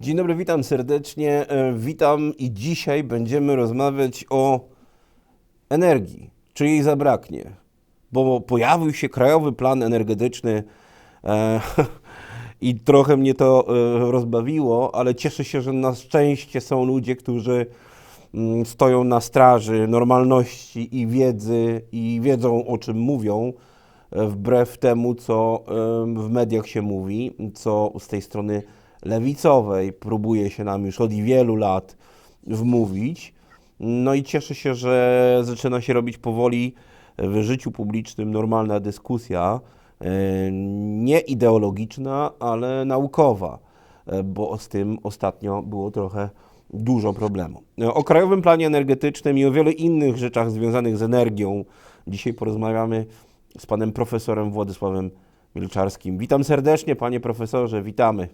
Dzień dobry, witam serdecznie. E, Witam i dzisiaj będziemy rozmawiać o energii. Czy jej zabraknie? Bo pojawił się Krajowy Plan Energetyczny e, i trochę mnie to e, rozbawiło, ale cieszę się, że na szczęście są ludzie, którzy mm, stoją na straży normalności i wiedzy i wiedzą o czym mówią, e, wbrew temu, co w mediach się mówi, co z tej strony lewicowej próbuje się nam już od wielu lat wmówić. No i cieszę się, że zaczyna się robić powoli w życiu publicznym normalna dyskusja, e, nie ideologiczna, ale naukowa, e, bo z tym ostatnio było trochę dużo problemu. E, O Krajowym Planie Energetycznym i o wielu innych rzeczach związanych z energią dzisiaj porozmawiamy z panem profesorem Władysławem Milczarskim. Witam serdecznie, panie profesorze, witamy.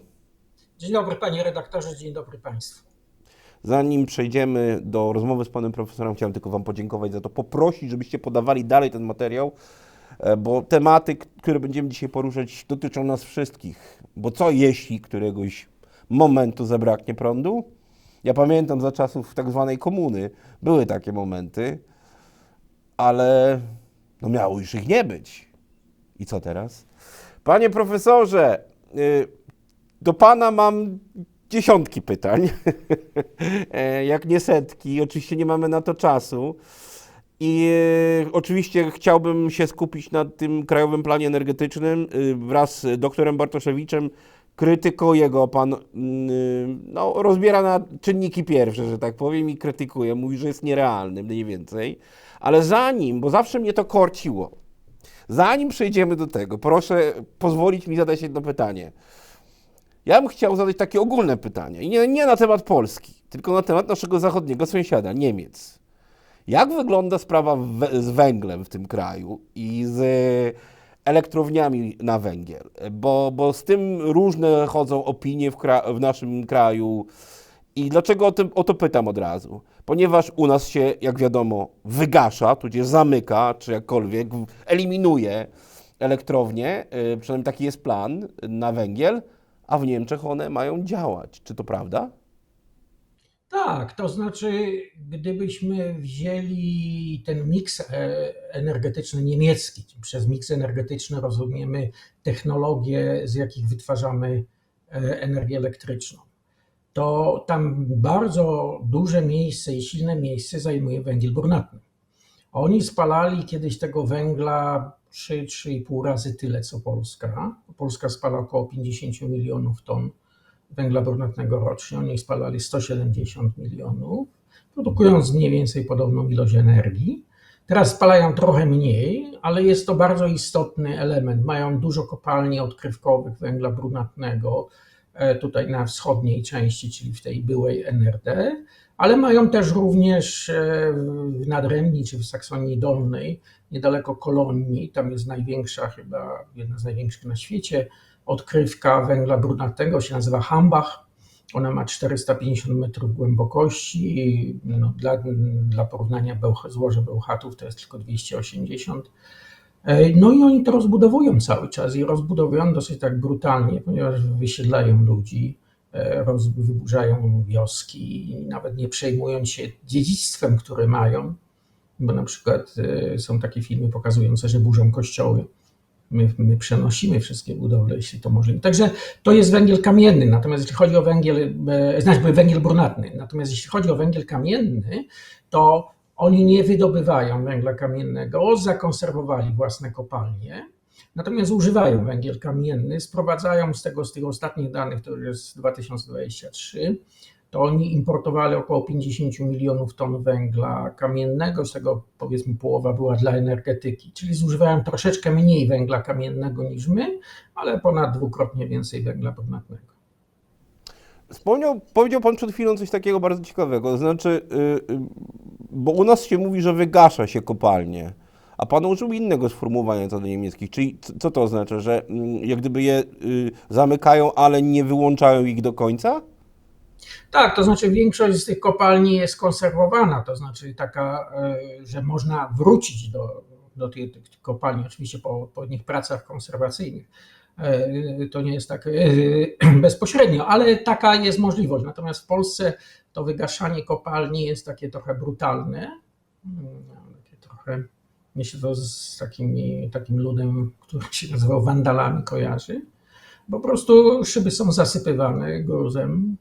Dzień dobry panie redaktorze, dzień dobry państwu. Zanim przejdziemy do rozmowy z panem profesorem, chciałem tylko wam podziękować za to, poprosić, żebyście podawali dalej ten materiał, e, bo tematy, które będziemy dzisiaj poruszać, dotyczą nas wszystkich. Bo co jeśli któregoś momentu zabraknie prądu? Ja pamiętam za czasów tak zwanej komuny, były takie momenty, ale no miało już ich nie być. I co teraz? Panie profesorze, y, do pana mam dziesiątki pytań, E, jak nie setki. Oczywiście nie mamy na to czasu. I e, oczywiście chciałbym się skupić na tym Krajowym Planie Energetycznym y, wraz z doktorem Bartoszewiczem. Krytykuje go pan, y, no, rozbiera na czynniki pierwsze, że tak powiem, i krytykuje. Mówi, że jest nierealny mniej więcej. Ale zanim, bo zawsze mnie to korciło, zanim przejdziemy do tego, proszę pozwolić mi zadać jedno pytanie. Ja bym chciał zadać takie ogólne pytanie. I nie, nie na temat Polski, tylko na temat naszego zachodniego sąsiada, Niemiec. Jak wygląda sprawa we- z węglem w tym kraju i z elektrowniami na węgiel? Bo, bo z tym różne chodzą opinie w, w naszym kraju. I dlaczego o, tym, o to pytam od razu? Ponieważ u nas się, jak wiadomo, wygasza, tudzież zamyka, czy jakkolwiek, eliminuje elektrownie, y, przynajmniej taki jest plan na węgiel, a w Niemczech one mają działać. Czy to prawda? Tak, to znaczy, gdybyśmy wzięli ten miks e, energetyczny niemiecki, przez miks energetyczny rozumiemy technologie, z jakich wytwarzamy e, energię elektryczną, to tam bardzo duże miejsce i silne miejsce zajmuje węgiel brunatny. Oni spalali kiedyś tego węgla 3-3,5 razy tyle co Polska. Polska spala około 50 milionów ton węgla brunatnego rocznie. Oni spalali 170 milionów, produkując mniej więcej podobną ilość energii. Teraz spalają trochę mniej, ale jest to bardzo istotny element. Mają dużo kopalni odkrywkowych węgla brunatnego e, tutaj na wschodniej części, czyli w tej byłej NRD, ale mają też również e, w Nadremni czy w Saksonii Dolnej, niedaleko Kolonii, tam jest największa, chyba jedna z największych na świecie, odkrywka węgla brunatnego, się nazywa Hambach. Ona ma 450 metrów głębokości. No, dla, dla porównania Bełch, złoże Bełchatów to jest tylko 280. E, No i oni to rozbudowują cały czas i rozbudowują dosyć tak brutalnie, ponieważ wysiedlają ludzi, wyburzają wioski nawet nie przejmując się dziedzictwem, które mają, bo na przykład e, są takie filmy pokazujące, że burzą kościoły. My, my przenosimy wszystkie budowle, jeśli to możliwe. Także to jest węgiel kamienny, natomiast jeśli chodzi o węgiel, e, znaczy węgiel brunatny, natomiast jeśli chodzi o węgiel kamienny, to oni nie wydobywają węgla kamiennego, zakonserwowali własne kopalnie, natomiast używają węgiel kamienny, sprowadzają z tego, z tych ostatnich danych, to jest 2023, to oni importowali około 50 milionów ton węgla kamiennego, z tego powiedzmy połowa była dla energetyki, czyli zużywają troszeczkę mniej węgla kamiennego niż my, ale ponad dwukrotnie więcej węgla brunatnego. Wspomniał, powiedział Pan przed chwilą coś takiego bardzo ciekawego, to znaczy, y, y, bo u nas się mówi, że wygasza się kopalnie, a Pan użył innego sformułowania co do niemieckich, czyli co to oznacza, że mm, jak gdyby je y, zamykają, ale nie wyłączają ich do końca? Tak, to znaczy większość z tych kopalni jest konserwowana, to znaczy taka, e, że można wrócić do, do tych, tych kopalni, oczywiście po, po pracach konserwacyjnych, e, to nie jest tak e, bezpośrednio, ale taka jest możliwość. Natomiast w Polsce to wygaszanie kopalni jest takie trochę brutalne, Mm, takie trochę, mnie się to z takimi, takim ludem, który się nazywał wandalami kojarzy. Po prostu szyby są zasypywane gruzem,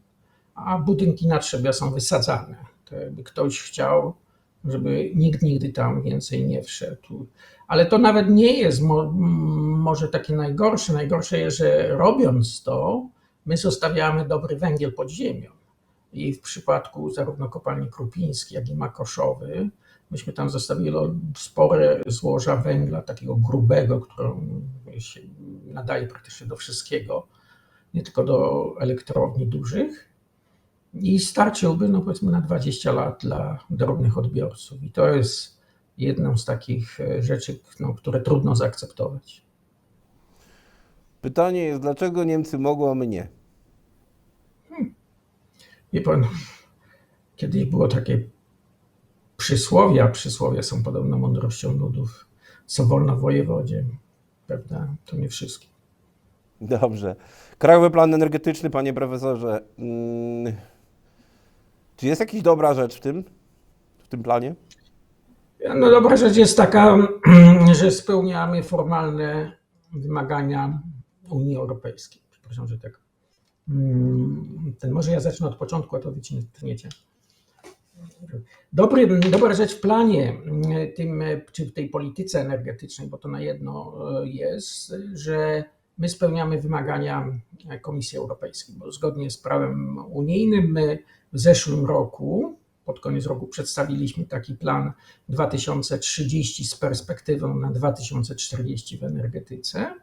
a budynki na trzebia są wysadzane. To jakby ktoś chciał, żeby nikt nigdy tam więcej nie wszedł. Ale to nawet nie jest mo- może takie najgorsze. Najgorsze jest, że robiąc to, my zostawiamy dobry węgiel pod ziemią. I w przypadku zarówno kopalni Krupińskiej, jak i Makoszowy, myśmy tam zostawili spore złoża węgla, takiego grubego, który się nadaje praktycznie do wszystkiego, nie tylko do elektrowni dużych. I starczyłby, no powiedzmy, na 20 lat dla drobnych odbiorców. I to jest jedną z takich e, rzeczy, no, które trudno zaakceptować. Pytanie jest, dlaczego Niemcy mogą, a my nie? Wie pan, kiedyś było takie przysłowie, a przysłowie są podobno mądrością ludów, co wolno wojewodzie, prawda? To nie wszystkim. Dobrze. Krajowy plan energetyczny, panie profesorze. Mm, czy jest jakaś dobra rzecz w tym, w tym planie? No dobra rzecz jest taka, że spełniamy formalne wymagania Unii Europejskiej. Przepraszam, że tak. Mm, Ten, może ja zacznę od początku, a to wyciągniecie. Dobry, dobra rzecz w planie mm, tym, czy w tej polityce energetycznej, bo to na jedno e, jest, że my spełniamy wymagania Komisji Europejskiej, bo zgodnie z prawem unijnym my w zeszłym roku, pod koniec roku przedstawiliśmy taki plan 2030 z perspektywą na 2040 w energetyce.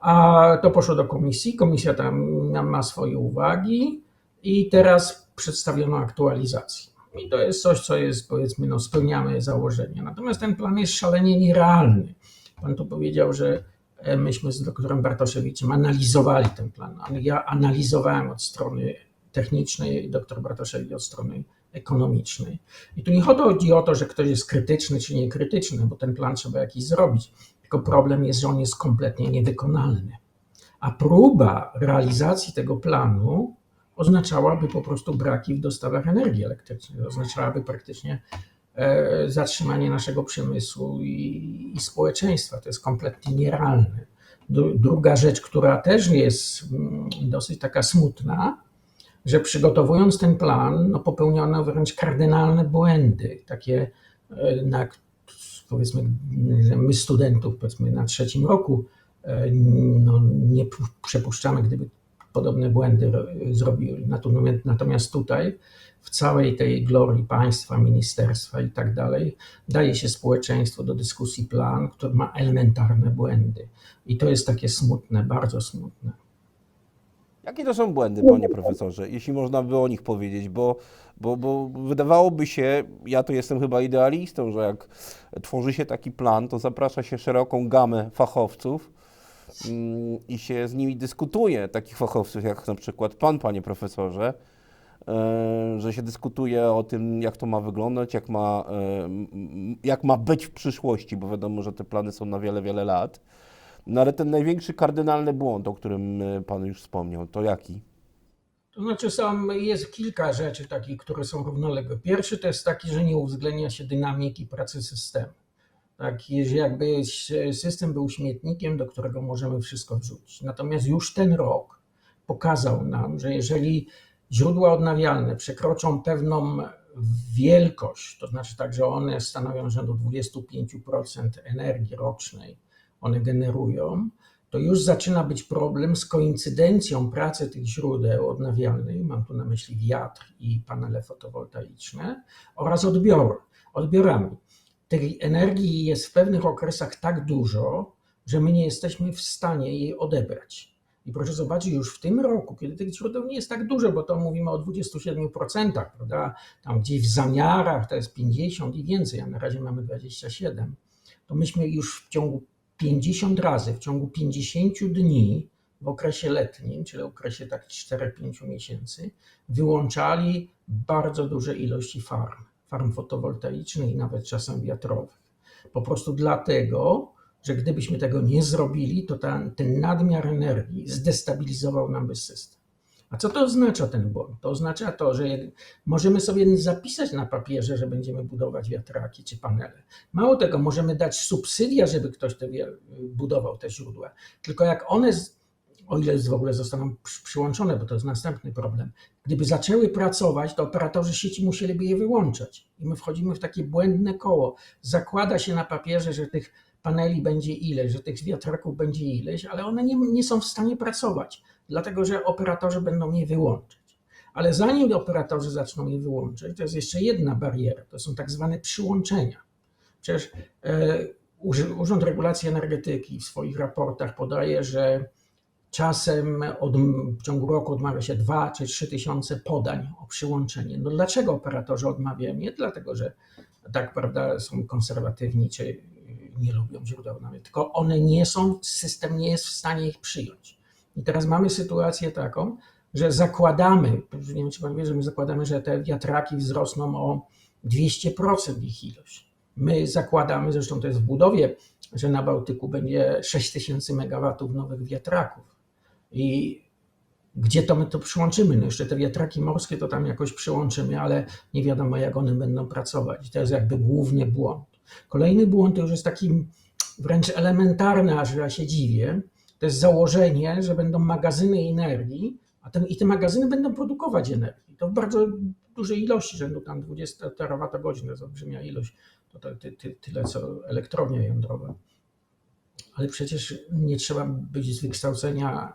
A to poszło do komisji. Komisja tam ma swoje uwagi i teraz przedstawiono aktualizację. I to jest coś, co jest, powiedzmy, no, spełniamy założenia. Natomiast ten plan jest szalenie nierealny. Pan tu powiedział, że e, myśmy z doktorem Bartoszewiczem analizowali ten plan, ale ja analizowałem od strony technicznej, doktor Bartoszewicz od strony ekonomicznej. I tu nie chodzi o to, że ktoś jest krytyczny czy niekrytyczny, bo ten plan trzeba jakiś zrobić. Tylko problem jest, że on jest kompletnie niewykonalny. A próba realizacji tego planu oznaczałaby po prostu braki w dostawach energii elektrycznej, oznaczałaby praktycznie e, zatrzymanie naszego przemysłu i, i społeczeństwa. To jest kompletnie nierealne. Dru- Druga rzecz, która też jest mm, dosyć taka smutna, że przygotowując ten plan, no popełniono wręcz kardynalne błędy, takie e, na powiedzmy, my studentów powiedzmy na trzecim roku e, no, nie przepuszczamy, gdyby podobne błędy ro- zrobiły. Natomiast, tutaj w całej tej glorii państwa, ministerstwa i tak dalej daje się społeczeństwu do dyskusji plan, który ma elementarne błędy. I to jest takie smutne, bardzo smutne. Jakie to są błędy, panie profesorze, jeśli można by o nich powiedzieć, bo, bo, bo wydawałoby się, ja to jestem chyba idealistą, że jak tworzy się taki plan, to zaprasza się szeroką gamę fachowców i się z nimi dyskutuje, takich fachowców jak na przykład pan, panie profesorze, e, że się dyskutuje o tym, jak to ma wyglądać, jak ma, e, jak ma być w przyszłości, bo wiadomo, że te plany są na wiele, wiele lat. No ale ten największy kardynalny błąd, o którym e, Pan już wspomniał, to jaki? To znaczy jest kilka rzeczy takich, które są równoległe. Pierwszy to jest taki, że nie uwzględnia się dynamiki pracy systemu. Tak, że jakby system był śmietnikiem, do którego możemy wszystko wrzucić. Natomiast już ten rok pokazał nam, że jeżeli źródła odnawialne przekroczą pewną wielkość, to znaczy tak, że one stanowią rzędu 25% energii rocznej, one generują, to już zaczyna być problem z koincydencją pracy tych źródeł odnawialnych, mam tu na myśli wiatr i panele fotowoltaiczne, oraz odbiory, odbiorami. Tej energii jest w pewnych okresach tak dużo, że my nie jesteśmy w stanie jej odebrać. I proszę zobaczyć, już w tym roku, kiedy tych źródeł nie jest tak dużo, bo to mówimy o 27%, prawda? Tam gdzieś w zamiarach to jest 50 i więcej, a na razie mamy 27, to myśmy już w ciągu 50 razy, w ciągu 50 dni w okresie letnim, czyli okresie tak 4-5 miesięcy, wyłączali bardzo duże ilości farm, farm fotowoltaicznych i nawet czasem wiatrowych. Po prostu dlatego, że gdybyśmy tego nie zrobili, to ten nadmiar energii zdestabilizował nam system. A co to oznacza ten błąd? To oznacza to, że możemy sobie zapisać na papierze, że będziemy budować wiatraki czy panele. Mało tego, możemy dać subsydia, żeby ktoś te budował te źródła. Tylko jak one, o ile w ogóle zostaną przy- przyłączone, bo to jest następny problem, gdyby zaczęły pracować, to operatorzy sieci musieliby je wyłączać. I my wchodzimy w takie błędne koło. Zakłada się na papierze, że tych paneli będzie ileś, że tych wiatraków będzie ileś, ale one nie, nie są w stanie pracować, dlatego że operatorzy będą je wyłączać. Ale zanim operatorzy zaczną je wyłączać, to jest jeszcze jedna bariera, to są tak zwane przyłączenia. Przecież e, Urząd Regulacji Energetyki w swoich raportach podaje, że czasem od, w ciągu roku odmawia się 2 czy 3 tysiące podań o przyłączenie. No dlaczego operatorzy odmawiają? Nie dlatego, że tak prawda są konserwatywni czy nie lubią źródeł odnawialnych, tylko one nie są, system nie jest w stanie ich przyjąć. I teraz mamy sytuację taką, że zakładamy, nie wiem czy pan wie, że my zakładamy, że te wiatraki wzrosną o 200% ich ilość. My zakładamy, zresztą to jest w budowie, że na Bałtyku będzie 6000 MW nowych wiatraków. I gdzie to my to przyłączymy? No jeszcze te wiatraki morskie to tam jakoś przyłączymy, ale nie wiadomo jak one będą pracować. To jest jakby główny błąd. Kolejny błąd to już jest taki wręcz elementarny, aż ja się dziwię. To jest założenie, że będą magazyny energii, a ten, i te magazyny będą produkować energię. To w bardzo dużej ilości, rzędu tam 20 terawatogodzin, to jest olbrzymia ilość. To, to ty, ty, tyle co elektrownia jądrowa. Ale przecież nie trzeba być z wykształcenia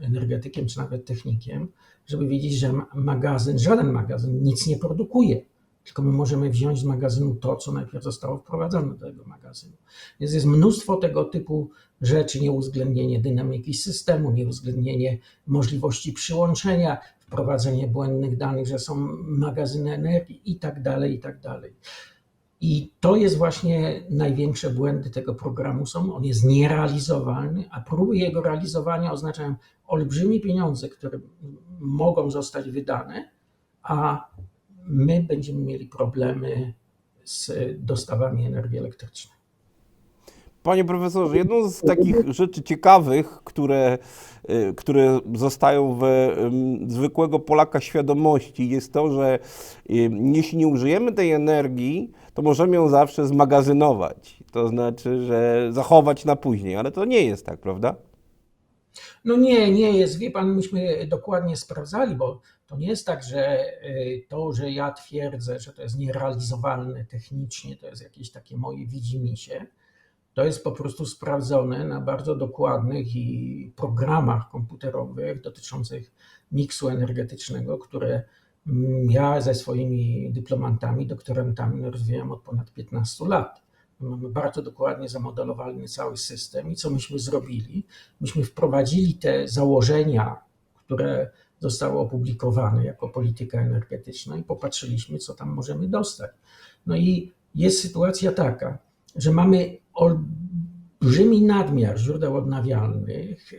energetykiem czy nawet technikiem, żeby wiedzieć, że ma- magazyn, żaden magazyn nic nie produkuje. Tylko my możemy wziąć z magazynu to, co najpierw zostało wprowadzone do tego magazynu. Więc jest mnóstwo tego typu rzeczy, nieuwzględnienie dynamiki systemu, nieuwzględnienie możliwości przyłączenia, wprowadzenie błędnych danych, że są magazyny energii i tak dalej, i tak dalej. I to jest właśnie największe błędy tego programu są. On jest nierealizowalny, a próby jego realizowania oznaczają olbrzymie pieniądze, które mogą zostać wydane, a my będziemy mieli problemy z dostawami energii elektrycznej. Panie profesorze, jedną z takich rzeczy ciekawych, które, y, które zostają w zwykłego Polaka świadomości, jest to, że ym, jeśli nie użyjemy tej energii, to możemy ją zawsze zmagazynować. To znaczy, że zachować na później, ale to nie jest tak, prawda? No nie, nie jest. Wie pan, myśmy dokładnie sprawdzali, bo to nie jest tak, że y, to, że ja twierdzę, że to jest nierealizowalne technicznie, to jest jakieś takie moje widzimisię. To jest po prostu sprawdzone na bardzo dokładnych i programach komputerowych dotyczących miksu energetycznego, które ja ze swoimi dyplomantami, doktorantami rozwijam od ponad 15 lat. Mamy bardzo dokładnie zamodelowany cały system i co myśmy zrobili? Myśmy wprowadzili te założenia, które zostały opublikowane jako polityka energetyczna i popatrzyliśmy, co tam możemy dostać. No i jest sytuacja taka, że mamy olbrzymi nadmiar źródeł odnawialnych.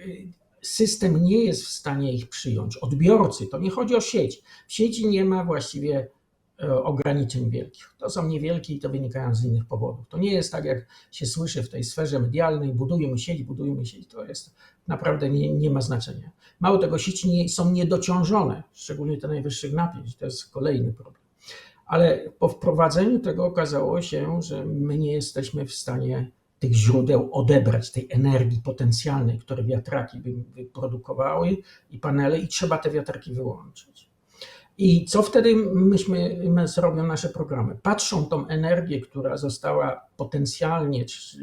System nie jest w stanie ich przyjąć. Odbiorcy, to nie chodzi o sieć. W sieci nie ma właściwie e, ograniczeń wielkich. To są niewielkie i to wynikają z innych powodów. To nie jest tak, jak się słyszy w tej sferze medialnej, budujemy sieć, budujemy sieć. To jest naprawdę nie, nie ma znaczenia. Mało tego, sieci nie, są niedociążone, szczególnie te najwyższych napięć. To jest kolejny problem. Ale po wprowadzeniu tego okazało się, że my nie jesteśmy w stanie tych źródeł odebrać, tej energii potencjalnej, które wiatraki by wyprodukowały i panele, i trzeba te wiatraki wyłączyć. I co wtedy myśmy, my robią nasze programy? Patrzą tą energię, która została potencjalnie, czy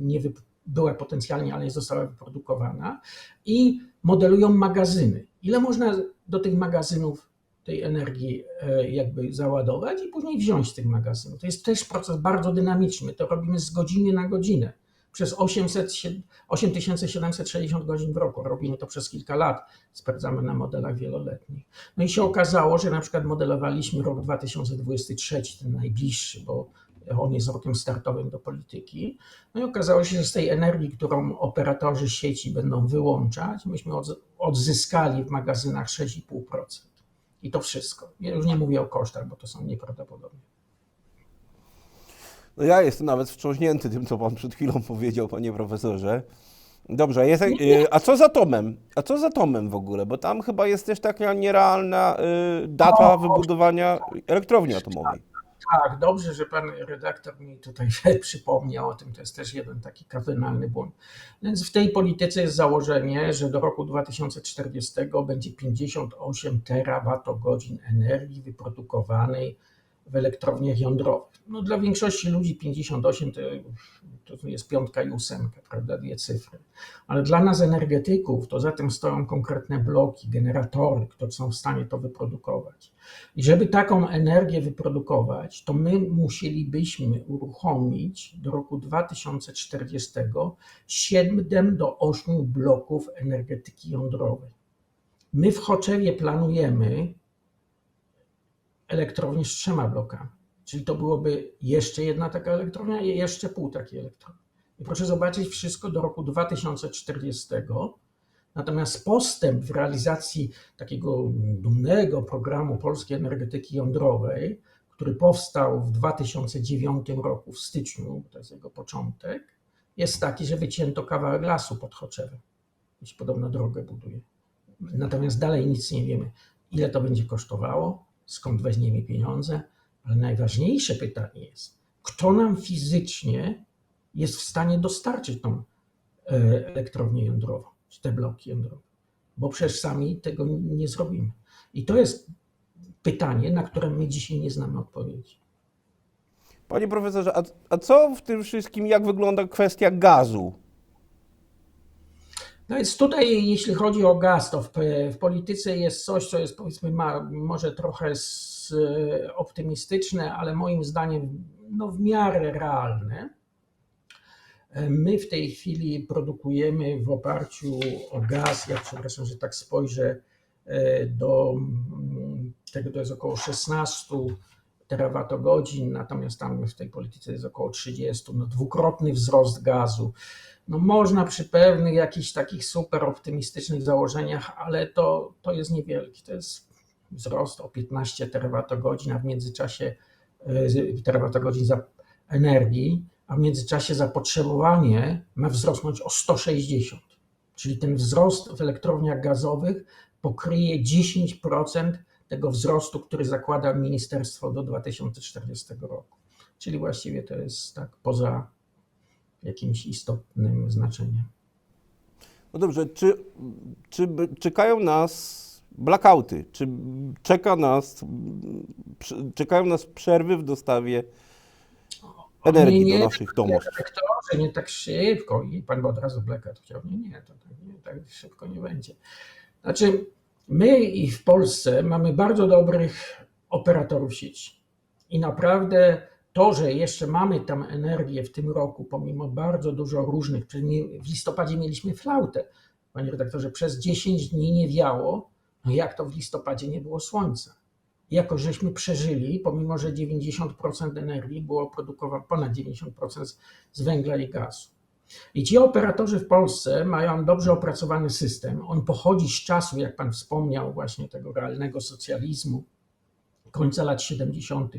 nie wy, była potencjalnie, ale nie została wyprodukowana i modelują magazyny. Ile można do tych magazynów tej energii e, jakby załadować i później wziąć z tych magazynów. To jest też proces bardzo dynamiczny. To robimy z godziny na godzinę. Przez 800, 8760 godzin w roku. Robimy to przez kilka lat. Sprawdzamy na modelach wieloletnich. No i się okazało, że na przykład modelowaliśmy rok 2023, ten najbliższy, bo on jest rokiem startowym do polityki. No i okazało się, że z tej energii, którą operatorzy sieci będą wyłączać, myśmy odzyskali w magazynach 6,5%. I to wszystko. Ja już nie mówię o kosztach, bo to są nieprawdopodobne. No ja jestem nawet wstrząśnięty tym, co pan przed chwilą powiedział, panie profesorze. Dobrze, jest, y, a co za Tomem? A co za Tomem w ogóle? Bo tam chyba jest też taka nierealna y, data wybudowania elektrowni atomowej. Tak, dobrze, że pan redaktor mi tutaj przypomniał o tym. To jest też jeden taki kardynalny błąd. Więc w tej polityce jest założenie, że do roku 2040 będzie 58 terawatogodzin energii wyprodukowanej w elektrowniach jądrowych. No, dla większości ludzi 58 to, to jest piątka i ósemka, prawda, dwie cyfry. Ale dla nas energetyków to za tym stoją konkretne bloki, generatory, które są w stanie to wyprodukować. I żeby taką energię wyprodukować, to my musielibyśmy uruchomić do roku 2040 7 do 8 bloków energetyki jądrowej. My w Choczewie planujemy elektrownię z trzema blokami. Czyli to byłoby jeszcze jedna taka elektrownia i jeszcze pół takiej elektrowni. I proszę zobaczyć wszystko do roku 2040. Natomiast postęp w realizacji takiego dumnego programu polskiej energetyki jądrowej, który powstał w 2009 roku, w styczniu, to jest jego początek, jest taki, że wycięto kawałek lasu pod Choczewem. Się podobno drogę buduje. Natomiast dalej nic nie wiemy, ile to będzie kosztowało, skąd weźmiemy pieniądze, ale najważniejsze pytanie jest, kto nam fizycznie jest w stanie dostarczyć tą e, elektrownię jądrową, czy te bloki jądrowe, bo przecież sami tego nie zrobimy. I to jest pytanie, na które my dzisiaj nie znamy odpowiedzi. Panie profesorze, a, a co w tym wszystkim, jak wygląda kwestia gazu? No więc tutaj, jeśli chodzi o gaz, to w, w polityce jest coś, co jest powiedzmy ma, może trochę z, optymistyczne, ale moim zdaniem no, w miarę realne. My w tej chwili produkujemy w oparciu o gaz, ja przepraszam, że tak spojrzę, do tego to jest około 16 terawatogodzin, natomiast tam w tej polityce jest około 30, no dwukrotny wzrost gazu. No można przy pewnych jakichś takich super optymistycznych założeniach, ale to, to jest niewielki. To jest wzrost o 15 terawatogodzin, a w międzyczasie terawatogodzin za energii, a w międzyczasie zapotrzebowanie ma wzrosnąć o 160. Czyli ten wzrost w elektrowniach gazowych pokryje 10% tego wzrostu, który zakłada ministerstwo do 2040 roku. Czyli właściwie to jest tak poza jakimś istotnym znaczeniem. No dobrze, czy, czy czekają nas blackouty? Czy czeka nas, czekają nas przerwy w dostawie energii nie, do naszych domów? Nie, nie tak szybko i pan by od razu blackout chciał. Nie, nie, to tak, nie, tak szybko nie będzie. Znaczy, my i w Polsce mamy bardzo dobrych operatorów sieci i naprawdę to, że jeszcze mamy tam energię w tym roku, pomimo bardzo dużo różnych, w listopadzie mieliśmy flautę, panie redaktorze, przez 10 dni nie wiało, jak to w listopadzie nie było słońca? Jako żeśmy przeżyli, pomimo że 90% energii było produkowane, ponad 90% z, z węgla i gazu. I ci operatorzy w Polsce mają dobrze opracowany system. On pochodzi z czasu, jak pan wspomniał, właśnie tego realnego socjalizmu, końca lat 70.,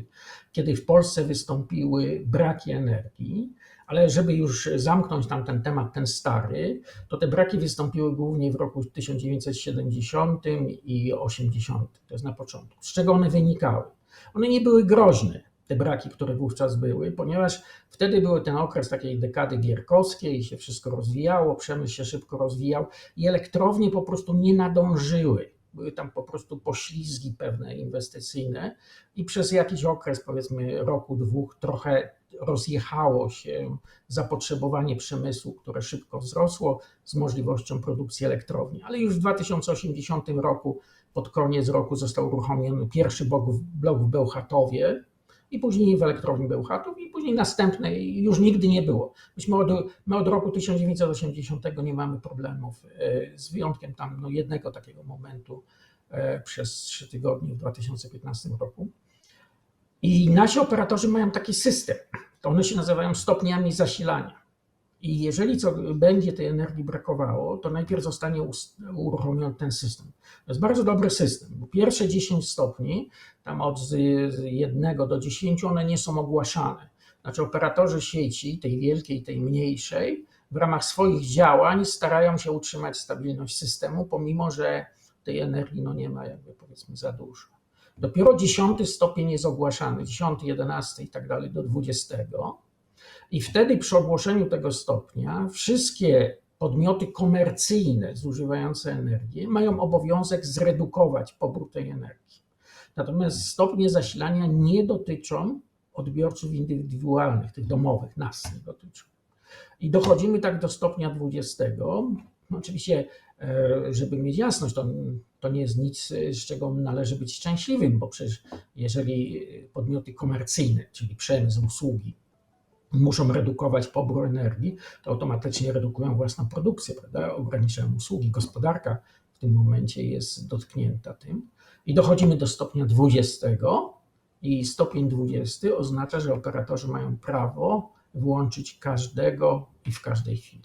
kiedy w Polsce wystąpiły braki energii, ale żeby już zamknąć tam ten temat, ten stary, to te braki wystąpiły głównie w roku 1970 i 80, to jest na początku. Z czego one wynikały? One nie były groźne, te braki, które wówczas były, ponieważ wtedy był ten okres takiej dekady gierkowskiej się wszystko rozwijało, przemysł się szybko rozwijał i elektrownie po prostu nie nadążyły były tam po prostu poślizgi pewne inwestycyjne i przez jakiś okres, powiedzmy roku, dwóch, trochę rozjechało się zapotrzebowanie przemysłu, które szybko wzrosło z możliwością produkcji elektrowni. Ale już w 2080 roku, pod koniec roku, został uruchomiony pierwszy blok w, Bełchatowie, i później w elektrowni Bełchatów, i później następne już nigdy nie było. Myśmy od, my od roku 1980 nie mamy problemów, e, z wyjątkiem tam no, jednego takiego momentu e, przez trzy tygodnie w 2015 roku. I nasi operatorzy mają taki system, to one się nazywają stopniami zasilania. I jeżeli co będzie tej energii brakowało, to najpierw zostanie uruchomiony ten system. To jest bardzo dobry system, pierwsze 10 stopni, tam od 1 do 10, one nie są ogłaszane. Znaczy operatorzy sieci, tej wielkiej, tej mniejszej, w ramach swoich działań starają się utrzymać stabilność systemu, pomimo że tej energii no nie ma jakby powiedzmy za dużo. Dopiero dziesiąty stopień jest ogłaszany, dziesiąty, jedenasty i tak dalej do dwudziestego. I wtedy przy ogłoszeniu tego stopnia wszystkie podmioty komercyjne zużywające energię mają obowiązek zredukować pobór tej energii. Natomiast stopnie zasilania nie dotyczą odbiorców indywidualnych, tych domowych, nas nie dotyczą. I dochodzimy tak do stopnia 20. No oczywiście, e, żeby mieć jasność, to, to nie jest nic, z czego należy być szczęśliwym, bo przecież jeżeli podmioty komercyjne, czyli przemysł, usługi, muszą redukować pobór energii, to automatycznie redukują własną produkcję, prawda? ograniczają usługi. Gospodarka w tym momencie jest dotknięta tym. I dochodzimy do stopnia 20 i stopień 20 oznacza, że operatorzy mają prawo włączyć każdego i w każdej chwili.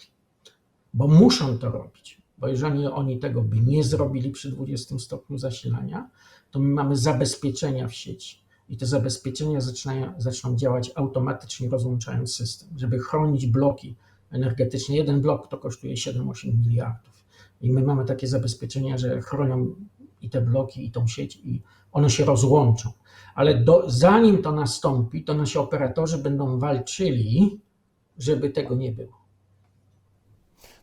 Bo muszą to robić. Bo jeżeli oni tego by nie zrobili przy 20 stopniu zasilania, to my mamy zabezpieczenia w sieci. I te zabezpieczenia zaczynają, zaczną działać automatycznie, rozłączając system, żeby chronić bloki energetyczne. Jeden blok to kosztuje 7-8 miliardów. I my mamy takie zabezpieczenia, że chronią i te bloki, i tą sieć, i one się rozłączą. Ale do, zanim to nastąpi, to nasi operatorzy będą walczyli, żeby tego nie było.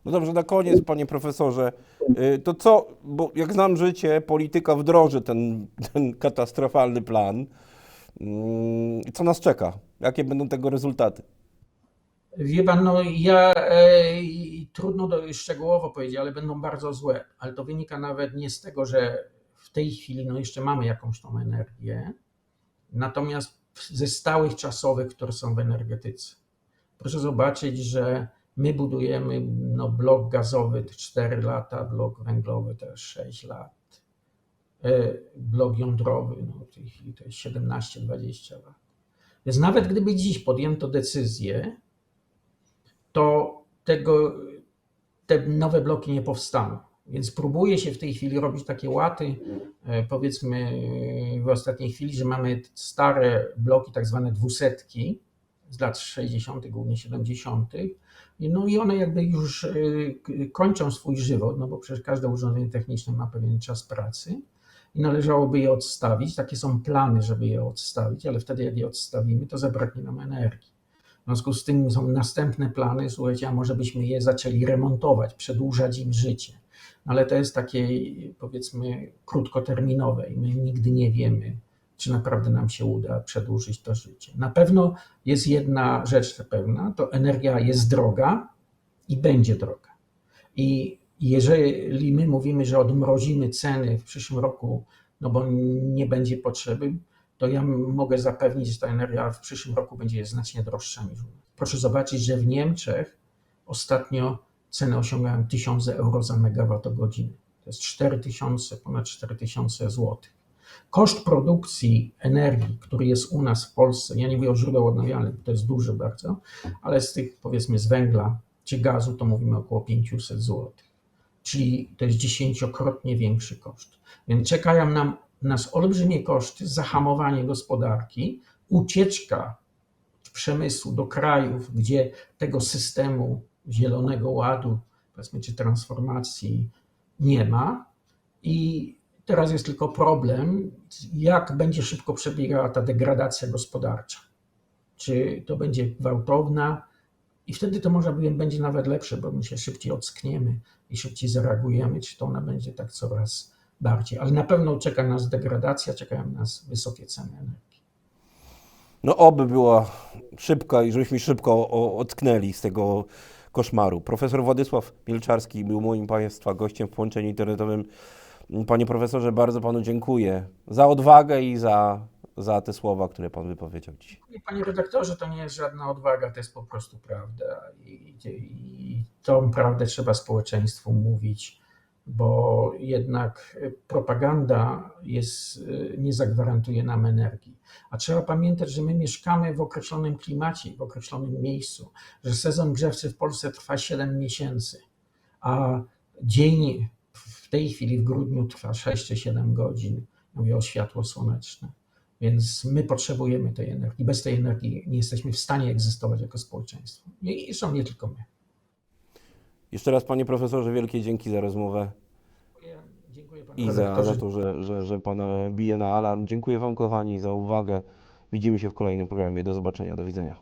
No dobrze, na koniec, panie profesorze, y, to co, bo jak znam życie, polityka wdroży ten, ten katastrofalny plan. Mm, Co nas czeka? Jakie będą tego rezultaty? Wie pan, no ja e, trudno do, szczegółowo powiedzieć, ale będą bardzo złe. Ale to wynika nawet nie z tego, że w tej chwili no jeszcze mamy jakąś tą energię, natomiast ze stałych czasowych, które są w energetyce. Proszę zobaczyć, że my budujemy no, blok gazowy 4 lata, blok węglowy też 6 lat, blok jądrowy no, w tej chwili to jest 17-20 lat. Więc nawet gdyby dziś podjęto decyzję, to tego, te nowe bloki nie powstaną. Więc próbuje się w tej chwili robić takie łaty, e, powiedzmy w ostatniej chwili, że mamy stare bloki, tak zwane dwusetki z lat 60., głównie 70. I No i one jakby już e, kończą swój żywot, no bo przecież każde urządzenie techniczne ma pewien czas pracy i należałoby je odstawić. Takie są plany, żeby je odstawić, ale wtedy jak je odstawimy, to zabraknie nam energii. W związku z tym są następne plany, słuchajcie, a może byśmy je zaczęli remontować, przedłużać im życie. No ale to jest takie, powiedzmy, krótkoterminowe i my nigdy nie wiemy, czy naprawdę nam się uda przedłużyć to życie. Na pewno jest jedna rzecz pewna, to energia jest droga i będzie droga. I jeżeli my mówimy, że odmrozimy ceny w przyszłym roku, no bo nie będzie potrzeby, to ja mogę zapewnić, że ta energia w przyszłym roku będzie znacznie droższa niż u nas. Proszę zobaczyć, że w Niemczech ostatnio ceny osiągają 1000 euro za megawattogodzinę. To jest 4000, ponad 4000 złotych. Koszt produkcji energii, który jest u nas w Polsce, ja nie mówię o źródełach odnawialnych, to jest duży bardzo, ale z tych powiedzmy z węgla czy gazu to mówimy około 500 złotych. Czyli to jest dziesięciokrotnie większy koszt. Więc czekają nam, nas olbrzymie koszty, zahamowanie gospodarki, ucieczka przemysłu do krajów, gdzie tego systemu zielonego ładu, powiedzmy, czy transformacji nie ma. I teraz jest tylko problem, jak będzie szybko przebiegała ta degradacja gospodarcza. Czy to będzie gwałtowna, i wtedy to może będzie nawet lepsze, bo my się szybciej ockniemy i szybciej zareagujemy, czy to ona będzie tak coraz bardziej. Ale na pewno czeka nas degradacja, czekają nas wysokie ceny energii. No oby była szybka i żebyśmy szybko o- ocknęli z tego koszmaru. Profesor Władysław Milczarski był moim Państwa gościem w połączeniu internetowym. Panie profesorze, bardzo Panu dziękuję za odwagę i za, za te słowa, które Pan wypowiedział. I Panie redaktorze, to nie jest żadna odwaga, to jest po prostu prawda. I, i tą prawdę trzeba społeczeństwu mówić, bo jednak propaganda jest, nie zagwarantuje nam energii. A trzeba pamiętać, że my mieszkamy w określonym klimacie, w określonym miejscu, że sezon grzewczy w Polsce trwa 7 miesięcy, a dzień w tej chwili w grudniu trwa 6 czy 7 godzin. Mówię o światło słoneczne. Więc my potrzebujemy tej energii. Bez tej energii nie jesteśmy w stanie egzystować jako społeczeństwo. I zresztą nie tylko my. Jeszcze raz, panie profesorze, wielkie dzięki za rozmowę Dziękuję panie i za, za to, że, że, że pan e, bije na alarm. Dziękuję wam, kochani, za uwagę. Widzimy się w kolejnym programie. Do zobaczenia, do widzenia.